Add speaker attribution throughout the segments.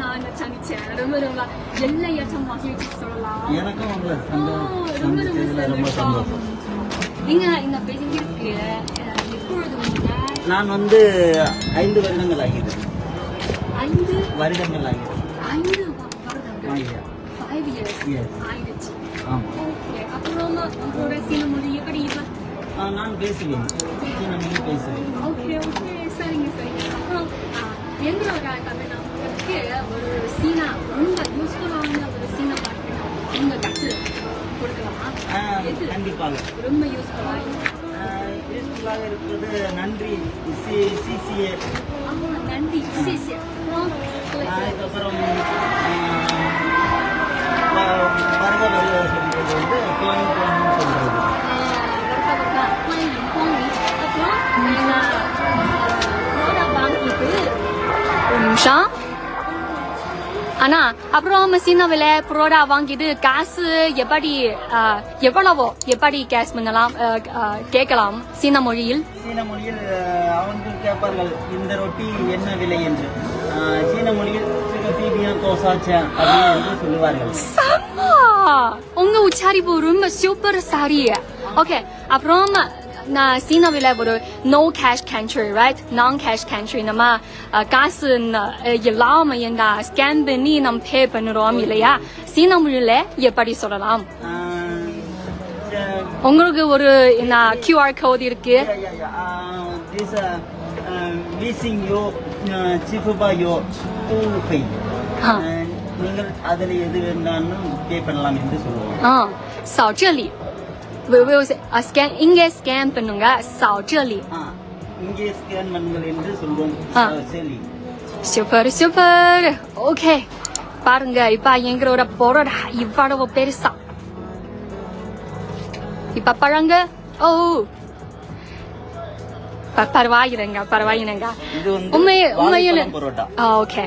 Speaker 1: நான் சந்திச்சேன் ரொம்ப ரொம்ப எல்லையற்ற மகிழ்ச்சி சொல்லலாம். ரொம்ப ரொம்ப நீங்க இந்த பெயிண்டிங்க்கு எப்பொழுது
Speaker 2: நான் வந்து ஐந்து வருடங்கள் ஆகிறது
Speaker 1: ஐந்து?
Speaker 2: வருடங்கள் ஆகிறது
Speaker 1: ஐந்து வருடங்கள். Five years. ஆயிடுச்சு. ஓகே அப்புறம் உங்களோட மொழி எப்படி இப்போ
Speaker 2: நான் பேசுவேன். பேசுவேன்.
Speaker 1: ஓகே ஓகே சரிங்க சரிங்க. அப்புறம் எங்களோட தமிழ்நாட்டுக்கு ஒரு சீனா ரொம்ப யூஸ்ஃபுல்லான ஒரு சீனா பாட்டு நீங்க கற்று கொடுக்கலாமா?
Speaker 2: கண்டிப்பாக.
Speaker 1: ரொம்ப யூஸ்ஃபுல்லாக
Speaker 2: யூஸ்ஃபுல்லாக இருப்பது நன்றி சி சிசிஏ.
Speaker 1: நன்றி அப்புறம்
Speaker 2: அதுக்கப்புறம் பருவ வருவ சொல்றது வந்து
Speaker 1: நிமிஷம். அண்ணா அப்புறம் சீனாவில் புரோடா வாங்கிட்டு காசு எப்படி எவ்வளவோ எப்படி கேஷ் பண்ணலாம் கேட்கலாம் சீன மொழியில்.
Speaker 2: சீன மொழியில் அவங்க கேட்பார்கள் இந்த ரொட்டி என்ன விலை என்று? சீன மொழியில்
Speaker 1: உங்க உச்சாரிப்பு ரொம்ப சூப்பர் சாரி ஓகே அப்புறம் நான் சீனாவில் ஒரு நோ கேஷ் கண்ட்ரி ரைட் நான் கேஷ் கண்ட்ரி நம்ம அஹ், காசு ந- அஹ், இல்லாம இந்த ஸ்கேன் பண்ணி நம்ம பே பண்ணுறோம் இல்லையா சீன மொழியில எப்படி சொல்லலாம்
Speaker 2: அஹ், ச-
Speaker 1: உங்களுக்கு ஒரு என்ன கியூஆர் கோட் இருக்கு
Speaker 2: yeah, yeah, yeah. Ah, this, uh, ah, wheezing யோ அஹ், சிஃபுபா யோ பூஹை
Speaker 1: ஆ.
Speaker 2: அஹ், நீங்கள் அதில் எது வேண்டாலும் பே பண்ணலாம் என்று சொல்லுவோம்
Speaker 1: 嗯，扫这里， 我我啊 scan 应该 scan பண்ணுங்க扫这里
Speaker 2: ஆ, இங்கே ஸ்கேன் பண்ணுங்கள் என்று சொல்வோம்
Speaker 1: ஆ.
Speaker 2: சரி
Speaker 1: சூப்பர் சூப்பர் ஓகே பாருங்க இப்ப எங்களோட பொருள் இவ்வளவு பெருசா இப்ப பாருங்க ஓ ப- பரவாயில்லைங்க பரவாயில்லைங்க
Speaker 2: இது வந்து
Speaker 1: உண்மை உண்மையில
Speaker 2: வாழைப்பழம் பரோட்டா
Speaker 1: ஓகே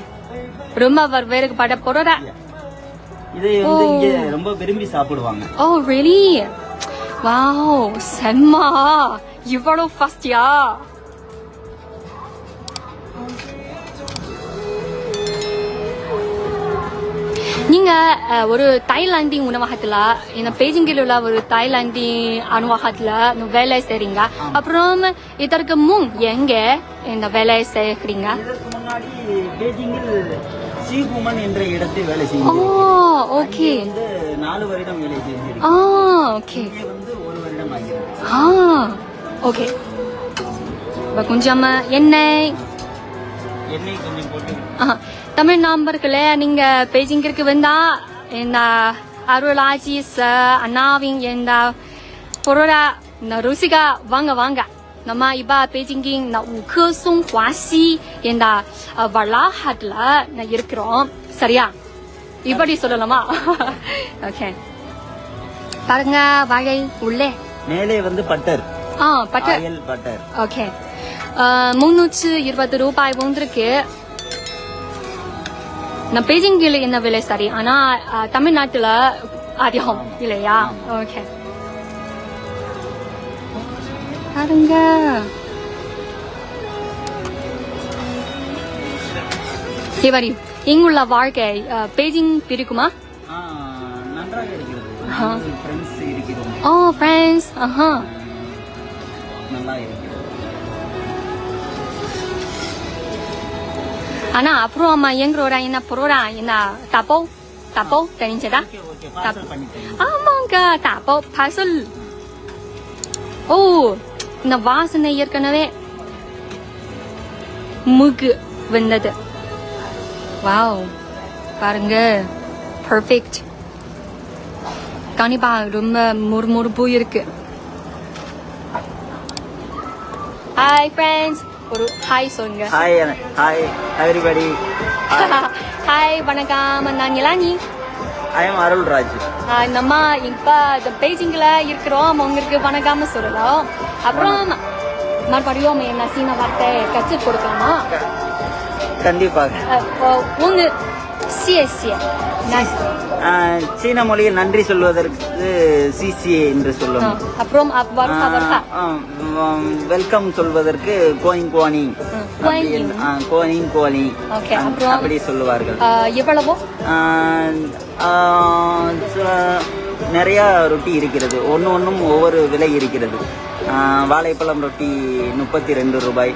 Speaker 1: ரொம்ப வேறுபட்ட பொருளா
Speaker 2: இதை வந்து
Speaker 1: ஓ.
Speaker 2: இங்கே ரொம்ப விரும்பி சாப்பிடுவாங்க
Speaker 1: Oh, really? Wow, செம்ம இவ்வளவு ஃபாஸ்டியா நீங்க அஹ், ஒரு தாய்லாந்தி உணவகத்துல இந்த பெய்ஜிங்கில் உள்ள ஒரு தாய்லாந்தி உணவகத்துல வேலை செய்றீங்க. அப்புறம் இதற்கு முன் எங்க இந்த வேலை செய்கிறீங்க? Oh okay.
Speaker 2: நாலு வருடம் வேலை செய்திருக்கேன்
Speaker 1: ஆ ஓகே ஆ ஓகே இப்போ கொஞ்சம் எண்ணெய் தமிழ் நண்பர்களே நீங்க பெய்ஜிங்கிற்கு வந்தா இந்த அருளாஜி ச அண்ணாவின் இந்த பொருளா இந்த ருசிகா வாங்க வாங்க. நம்ம இப்ப பெய்ஜிங்கின் இந்த உக்க சோங் ஹுவாசி இந்த நான் இருக்கிறோம். சரியா? இப்படி சொல்லலாமா? ஓகே பாருங்க வாழை உள்ளே.
Speaker 2: மேலே வந்து பட்டர்.
Speaker 1: ஆ பட்டு
Speaker 2: ஆயில் பட்டர்.
Speaker 1: ஓகே. முன்னூற்று இருபது ரூபாய் ஒன்றுக்கு. நான் பெய்ஜிங்கில் என்ன விலை சரி? ஆனா தமிழ்நாட்டுல அதிகம் இல்லையா? ஓகே. பாருங்க. இவரி இங்குள்ள வாழ்க்கை பெய்ஜிங் பிடிக்குமா
Speaker 2: ஆ, நன்றாக இருக்கிறது.
Speaker 1: ஓ ஃப்ரெண்ட்ஸ் ஆஹா ஆனா அப்புறம் எங்களோட என்ன பொருளா என்ன தப்போ? தப்போ? தெரிஞ்சதா? ஆமாங்க தப்போ பசல் ஓ இந்த வாசனை ஏற்கனவே முகு வந்தது வாவ் பாருங்க. பர்ஃபெக்ட் கண்டிப்பா ரொம்ப முறுமுறுப்பு இருக்கு. ஹாய் ஃப்ரெண்ட்ஸ் ஒரு ஹாய் சொல்லுங்க.
Speaker 2: ஹாய் ஹாய் எவரிபடி
Speaker 1: ஹாய் வணக்கம். நான் இலானி
Speaker 2: ஐ எம் அருள்ராஜ்
Speaker 1: நம்ம இப்போ இந்த பெய்ஜிங்கில் இருக்கிறோம். உங்களுக்கு வணக்காம சொல்லலாம். அப்புறம் மறுபடியும் என்ன சீன வார்த்தை கச்சு கொடுக்கலாமா?
Speaker 2: கண்டிப்பாக.
Speaker 1: உங்க
Speaker 2: சீன மொழியில் நன்றி சொல்வதற்கு சிசிஏ என்று சொல்லும்.
Speaker 1: அப்புறம்
Speaker 2: வெல்கம் சொல்வதற்கு கோயிங் கோனி. கோனிங் கோனி? அப்படி சொல்லுவார்கள்.
Speaker 1: எவ்வளவோ?
Speaker 2: நிறைய ரொட்டி இருக்கிறது. ஒன்று ஒன்றும் ஒவ்வொரு விலை இருக்கிறது. வாழைப்பழம் ரொட்டி முப்பத்தி ரெண்டு ரூபாய்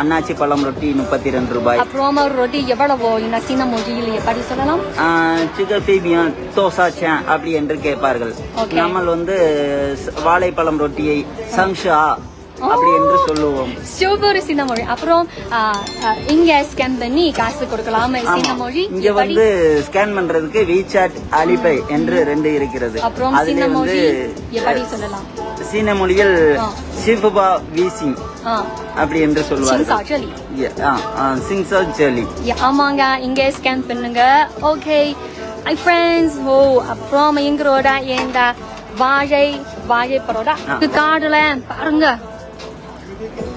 Speaker 2: அன்னாச்சி பழம் ரொட்டி முப்பத்தி ரெண்டு ரூபாய்.
Speaker 1: அப்புறம் ரொட்டி எவ்வளவோ இந்த சீன மொழியில் எப்படி சொல்லலாம்?
Speaker 2: சேன் அப்படி என்று கேட்பார்கள். நம்ம வந்து வாழைப்பழம் ரொட்டியை சங்ஷா அப்படி என்று சொல்லுவோம்.
Speaker 1: சூப்பர் சீன மொழி. அப்புறம் இங்க ஸ்கேன் பண்ணி காசு கொடுக்கலாம் சீன
Speaker 2: ஆமா.
Speaker 1: மொழி?
Speaker 2: இங்க
Speaker 1: எப்படி?
Speaker 2: வந்து ஸ்கேன் பண்றதுக்கு விசாட் அலிபை என்று ரெண்டு இருக்கிறது.
Speaker 1: அப்புறம் சீன
Speaker 2: வந்து
Speaker 1: மொழி எப்படி சொல்லலாம்?
Speaker 2: சீன மொழியில். ஷிஃபுபா வீசிங்
Speaker 1: ஆ.
Speaker 2: அப்படி என்று
Speaker 1: சாச்சலி
Speaker 2: சிங்சா ஜெலி.
Speaker 1: ஆமாங்க. இங்க ஸ்கேன் பண்ணுங்க. ஓகே ஐ ஃப்ரெண்ட்ஸ் ஓ அப்புறம் எங்களோட இந்த வாழை வாழை. இது காடுல பாருங்க.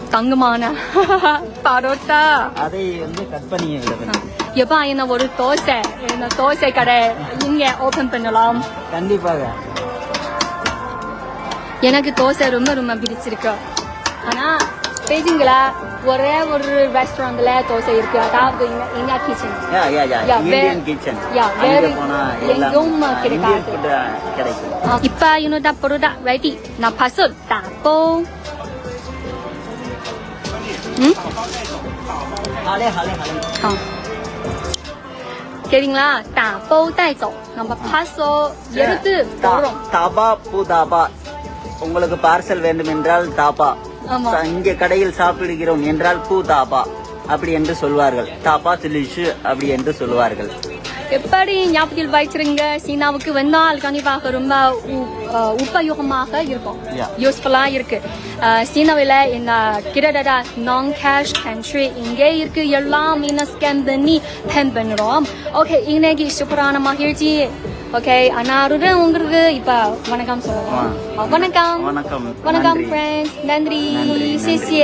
Speaker 1: தங்கமான பரோட்டா.
Speaker 2: அதை வந்து கட் பண்ணி
Speaker 1: எப்பா என்ன ஒரு தோசை? இந்த தோசை கடை? இங்க ஓபன் பண்ணலாம்.
Speaker 2: கண்டிப்பாக.
Speaker 1: எனக்கு தோசை ரொம்ப ரொம்ப பிடிச்சிருக்கு. ஆனால் பெய்ஜிங்கில் ஒரே ஒரு ரெஸ்டாரண்ட்ல தோசை இருக்கு. அதாவது
Speaker 2: India kitchen
Speaker 1: yeah yeah
Speaker 2: yeah
Speaker 1: Indian
Speaker 2: kitchen
Speaker 1: எங்கும் கிடைக்காது. இப்ப யூனோட பரோட்டா ரெடி நான்
Speaker 2: பசல்
Speaker 1: டாப்போ சரிங்களா டாப்போ டாய்சோ நம்ம பசோ எடுத்து
Speaker 2: தாபா பூ தாபா. உங்களுக்கு பார்சல் வேண்டும் என்றால் தாபா.
Speaker 1: ஆமா.
Speaker 2: ச- இங்க கடையில் சாப்பிடுகிறோம் என்றால் பூ தாபா. அப்படி என்று சொல்வார்கள். தாபா சிலிஷு அப்படி என்று சொல்வார்கள்.
Speaker 1: எப்படி ஞாபகத்தில் வைச்சிருங்க சீனாவுக்கு வந்தால் கண்டிப்பாக ரொம்ப உபயோகமாக இருக்கும்.
Speaker 2: Yeah.
Speaker 1: யூஸ்ஃபுல்லா இருக்கு. சீனாவில் இந்த கிட்டத்தட்ட நான் கேஷ் கண்ட்ரி இங்கே இருக்கு. எல்லாம் ஸ்கேன் பண்ணி பென் பண்ணுறோம். ஓகே இன்னைக்கு சூப்பரான மகிழ்ச்சி. ஓகே அன்னாருடன் உங்களுக்கு இப்ப வணக்கம் சொல்லலாம். அஹ் வணக்கம்.
Speaker 2: வணக்கம்.
Speaker 1: வணக்கம்
Speaker 2: நன்றி.
Speaker 1: ஃப்ரெண்ட்ஸ் நன்றி.
Speaker 2: நன்றி, நன்றி,